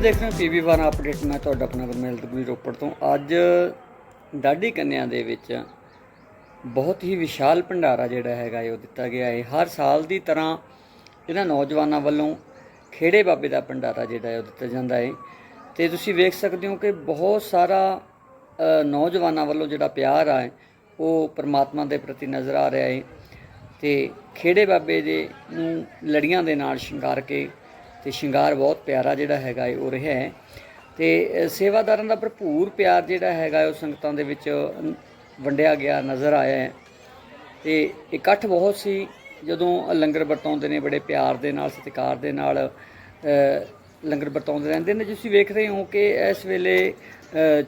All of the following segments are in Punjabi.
ਤੁਸੀਂ ਦੇਖ ਰਹੇ ਹੋ ਪੀਵੀ ਵਨ ਅਪਡੇਟ ਮੈਂ ਤੁਹਾਡਾ ਆਪਣਾ ਗੁਰਮੇਲ ਗੁਰੀ ਰੋਪੜ ਤੋਂ। ਅੱਜ ਡਾਡੀ ਕੰਨਿਆਂ ਦੇ ਵਿੱਚ ਬਹੁਤ ਹੀ ਵਿਸ਼ਾਲ ਭੰਡਾਰਾ ਜਿਹੜਾ ਹੈਗਾ ਇਹ ਉਹ ਦਿੱਤਾ ਗਿਆ ਹੈ। ਹਰ ਸਾਲ ਦੀ ਤਰ੍ਹਾਂ ਇਹਨਾਂ ਨੌਜਵਾਨਾਂ ਵੱਲੋਂ ਖੇੜੇ ਬਾਬੇ ਦਾ ਭੰਡਾਰਾ ਜਿਹੜਾ ਹੈ ਉਹ ਦਿੱਤਾ ਜਾਂਦਾ ਹੈ। ਤੇ ਤੁਸੀਂ ਵੇਖ ਸਕਦੇ ਹੋ ਕਿ ਬਹੁਤ ਸਾਰਾ ਨੌਜਵਾਨਾਂ ਵੱਲੋਂ ਜਿਹੜਾ ਪਿਆਰ ਆ ਹੈ, ਉਹ ਪਰਮਾਤਮਾ ਦੇ ਪ੍ਰਤੀ ਨਜ਼ਰ ਆ ਰਿਹਾ ਹੈ। ਤੇ ਖੇੜੇ ਬਾਬੇ ਦੇ ਨੂੰ ਲੜੀਆਂ ਦੇ ਨਾਲ ਸ਼ਿੰਗਾਰ ਕੇ ਤੇ ਸ਼ਿੰਗਾਰ ਬਹੁਤ ਪਿਆਰਾ ਜਿਹੜਾ ਹੈਗਾ ਹੈ ਉਹ ਰਿਹਾ ਹੈ। ਤੇ ਸੇਵਾਦਾਰਾਂ ਦਾ ਭਰਪੂਰ ਪਿਆਰ ਜਿਹੜਾ ਹੈਗਾ ਉਹ ਸੰਗਤਾਂ ਦੇ ਵਿੱਚ ਵੰਡਿਆ ਗਿਆ, ਨਜ਼ਰ ਆਇਆ ਹੈ। ਤੇ ਇਕੱਠ ਬਹੁਤ ਸੀ, ਜਦੋਂ ਲੰਗਰ ਵਰਤਾਉਂਦੇ ਨੇ ਬੜੇ ਪਿਆਰ ਦੇ ਨਾਲ, ਸਤਿਕਾਰ ਦੇ ਨਾਲ ਲੰਗਰ ਵਰਤਾਉਂਦੇ ਰਹਿੰਦੇ ਨੇ। ਤੁਸੀਂ ਵੇਖ ਰਹੇ ਹੋ ਕਿ ਇਸ ਵੇਲੇ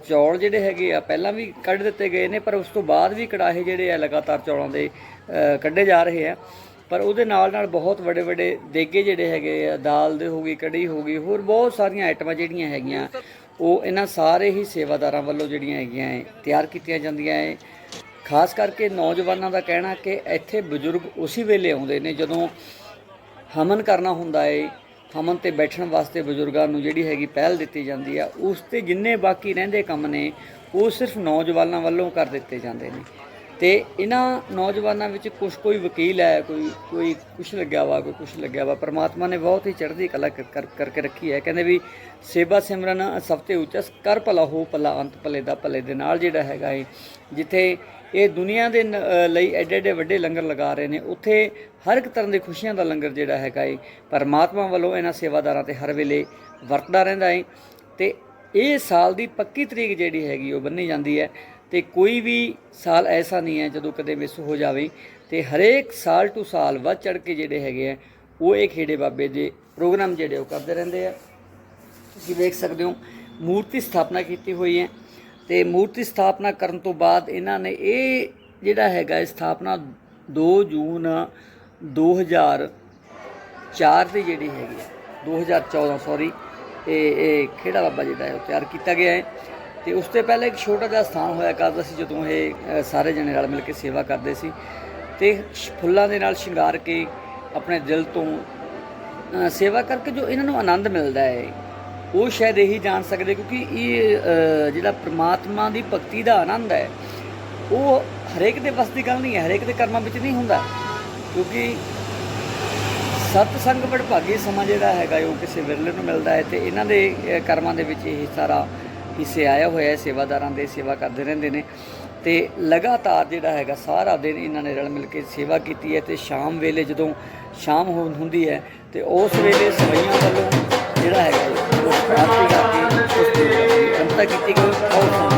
ਚੌਲ ਜਿਹੜੇ ਹੈਗੇ ਆ, ਪਹਿਲਾਂ ਵੀ ਕੱਢ ਦਿੱਤੇ ਗਏ ਨੇ, ਪਰ ਉਸ ਤੋਂ ਬਾਅਦ ਵੀ ਕੜਾਹੇ ਜਿਹੜੇ ਆ, ਲਗਾਤਾਰ ਚੌਲਾਂ ਦੇ ਕੱਢੇ ਜਾ ਰਹੇ ਆ। ਪਰ ਉਹਦੇ ਨਾਲ ਨਾਲ ਬਹੁਤ ਵੱਡੇ ਵੱਡੇ ਦੇਗੇ ਜਿਹੜੇ ਹੈਗੇ ਆ, ਦਾਲ ਦੇ ਹੋ ਗਈ ਕੜੀ ਹੋ ਗਈ, ਹੋਰ ਬਹੁਤ ਸਾਰੀਆਂ ਆਈਟਮਾਂ ਜਿਹੜੀਆਂ ਹੈਗੀਆਂ, ਉਹ ਇਹਨਾਂ ਸਾਰੇ ਹੀ ਸੇਵਾਦਾਰਾਂ ਵੱਲੋਂ ਜਿਹੜੀਆਂ ਹੈਗੀਆਂ ਹੈ ਤਿਆਰ ਕੀਤੀਆਂ ਜਾਂਦੀਆਂ ਹੈ ਖਾਸ ਕਰਕੇ ਨੌਜਵਾਨਾਂ ਦਾ ਕਹਿਣਾ ਕਿ ਇੱਥੇ ਬਜ਼ੁਰਗ ਉਸੇ ਵੇਲੇ ਆਉਂਦੇ ਨੇ ਜਦੋਂ ਹਮਨ ਕਰਨਾ ਹੁੰਦਾ ਏ, ਹਮਨ ਤੇ ਬੈਠਣ ਵਾਸਤੇ ਬਜ਼ੁਰਗਾਂ ਨੂੰ ਜਿਹੜੀ ਹੈਗੀ ਪਹਿਲ ਦਿੱਤੀ ਜਾਂਦੀ ਆ, ਉਸ ਤੇ ਜਿੰਨੇ ਬਾਕੀ ਰਹਿੰਦੇ ਕੰਮ ਨੇ, ਉਹ ਸਿਰਫ ਨੌਜਵਾਨਾਂ ਵੱਲੋਂ ਕਰ ਦਿੱਤੇ ਜਾਂਦੇ ਨੇ। ਤੇ ਇਹਨਾਂ ਨੌਜਵਾਨਾਂ ਵਿੱਚ ਕੁਝ ਕੋਈ ਵਕੀਲ ਹੈ, ਕੋਈ ਕੋਈ ਕੁਛ ਲੱਗਿਆ ਵਾ, ਕੋਈ ਕੁਛ ਲੱਗਿਆ ਵਾ, ਪਰਮਾਤਮਾ ਨੇ ਬਹੁਤ ਹੀ ਚੜ੍ਹਦੀ ਕਲਾ ਕਰਕੇ ਰੱਖੀ ਹੈ। ਕਹਿੰਦੇ ਵੀ ਸੇਵਾ ਸਿਮਰਨ ਸਭ ਤੋਂ ਉੱਚਾ ਕਰ ਭਲਾ ਹੋ, ਭਲਾ ਅੰਤ ਭਲੇ ਦਾ ਭਲੇ ਦੇ ਨਾਲ ਜਿਹੜਾ ਹੈਗਾ ਏ। ਜਿੱਥੇ ਇਹ ਦੁਨੀਆ ਦੇ ਨ- ਲਈ ਐਡੇ ਐਡੇ ਵੱਡੇ ਲੰਗਰ ਲਗਾ ਰਹੇ ਨੇ, ਉੱਥੇ ਹਰ ਇੱਕ ਤਰ੍ਹਾਂ ਦੇ ਖੁਸ਼ੀਆਂ ਦਾ ਲੰਗਰ ਜਿਹੜਾ ਹੈਗਾ ਏ, ਪਰਮਾਤਮਾ ਵੱਲੋਂ ਇਹਨਾਂ ਸੇਵਾਦਾਰਾਂ ਤੇ ਹਰ ਵੇਲੇ ਵਰਤਦਾ ਰਹਿੰਦਾ ਏ। ਤੇ ਇਹ ਸਾਲ ਦੀ ਪੱਕੀ ਤਰੀਕ ਜਿਹੜੀ ਹੈਗੀ ਉਹ ਬੰਨੀ ਜਾਂਦੀ ਹੈ। ਤੇ ਕੋਈ ਵੀ ਸਾਲ ਐਸਾ ਨਹੀਂ ਹੈ ਜਦੋਂ ਕਦੇ ਮਿਸ ਹੋ ਜਾਵੇ ਤੇ ਹਰੇਕ ਸਾਲ ਟੂ ਸਾਲ ਵੱਧ ਚੜ ਕੇ ਜਿਹੜੇ ਹੈਗੇ ਆ, ਉਹ ਇਹ ਖੇੜੇ ਬਾਬੇ ਦੇ ਪ੍ਰੋਗਰਾਮ ਜਿਹੜੇ ਉਹ ਕਰਦੇ ਰਹਿੰਦੇ ਆ। ਤੁਸੀਂ ਵੇਖ ਸਕਦੇ ਹੋ, ਮੂਰਤੀ ਸਥਾਪਨਾ ਕੀਤੀ ਹੋਈ ਹੈ ਤੇ ਮੂਰਤੀ ਸਥਾਪਨਾ ਕਰਨ ਤੋਂ ਬਾਅਦ ਇਹਨਾਂ ਨੇ ਇਹ ਜਿਹੜਾ ਹੈਗਾ ਸਥਾਪਨਾ 2 ਜੂਨ 2004 ਦੀ ਜਿਹੜੀ ਹੈਗੀ ਹੈ 2014 ਸੌਰੀ ਇਹ ਇਹ ਖੇੜਾ ਬਾਬਾ ਜਿਹੜਾ ਹੈ ਉਹ ਤਿਆਰ ਕੀਤਾ ਗਿਆ ਹੈ। ਤੇ ਉਸ ਤੋਂ ਪਹਿਲਾਂ ਇੱਕ ਛੋਟਾ ਜਿਹਾ ਸਥਾਨ ਹੋਇਆ ਕਰਦਾ ਸੀ ਜਦੋਂ ਇਹ ਸਾਰੇ ਜਣੇ ਰਲ ਮਿਲ ਕੇ ਸੇਵਾ ਕਰਦੇ ਸੀ। ਤੇ ਫੁੱਲਾਂ ਦੇ ਨਾਲ ਸ਼ਿੰਗਾਰ ਕੇ ਆਪਣੇ ਦਿਲ ਤੋਂ ਸੇਵਾ ਕਰਕੇ ਜੋ ਇਹਨਾਂ ਨੂੰ ਆਨੰਦ ਮਿਲਦਾ ਹੈ, ਉਹ ਸ਼ਾਇਦ ਇਹੀ ਜਾਣ ਸਕਦੇ ਕਿਉਂਕਿ ਇਹ ਜਿਹੜਾ ਪ੍ਰਮਾਤਮਾ ਦੀ ਭਗਤੀ ਦਾ ਆਨੰਦ ਹੈ, ਉਹ ਹਰੇਕ ਦੇ ਵੱਸ ਦੀ ਗੱਲ ਨਹੀਂ ਹੈ, ਹਰੇਕ ਦੇ ਕਰਮਾਂ ਵਿੱਚ ਨਹੀਂ ਹੁੰਦਾ। ਕਿਉਂਕਿ ਸਤ ਸੰਗ ਵਡਭਾਗੀ ਸਮਾਂ ਜਿਹੜਾ ਹੈਗਾ, ਉਹ ਕਿਸੇ ਵਿਰਲੇ ਨੂੰ ਮਿਲਦਾ ਹੈ ਤੇ ਇਹਨਾਂ ਦੇ ਕਰਮਾਂ ਦੇ ਵਿੱਚ ਇਹ ਸਾਰਾ ਹਿੱਸੇ ਆਇਆ ਹੋਇਆ ਸੇਵਾਦਾਰਾਂ ਦੇ ਸੇਵਾ ਕਰਦੇ ਰਹਿੰਦੇ ਨੇ। ਤੇ ਲਗਾਤਾਰ ਜਿਹੜਾ ਹੈਗਾ, ਸਾਰਾ ਦਿਨ ਇਹਨਾਂ ਨੇ ਰਲ ਮਿਲ ਕੇ ਸੇਵਾ ਕੀਤੀ ਹੈ ਤੇ ਸ਼ਾਮ ਵੇਲੇ ਜਦੋਂ ਸ਼ਾਮ ਹੋ- ਹੁੰਦੀ ਹੈ ਤੇ ਉਸ ਵੇਲੇ ਸਵਈਆਂ ਵੱਲੋਂ ਜਿਹੜਾ ਹੈਗਾ, ਉਹ ਆਰਤੀ ਕਰਕੇ ਉਸ ਦੀ ਕੀਤੀ ਗਈ।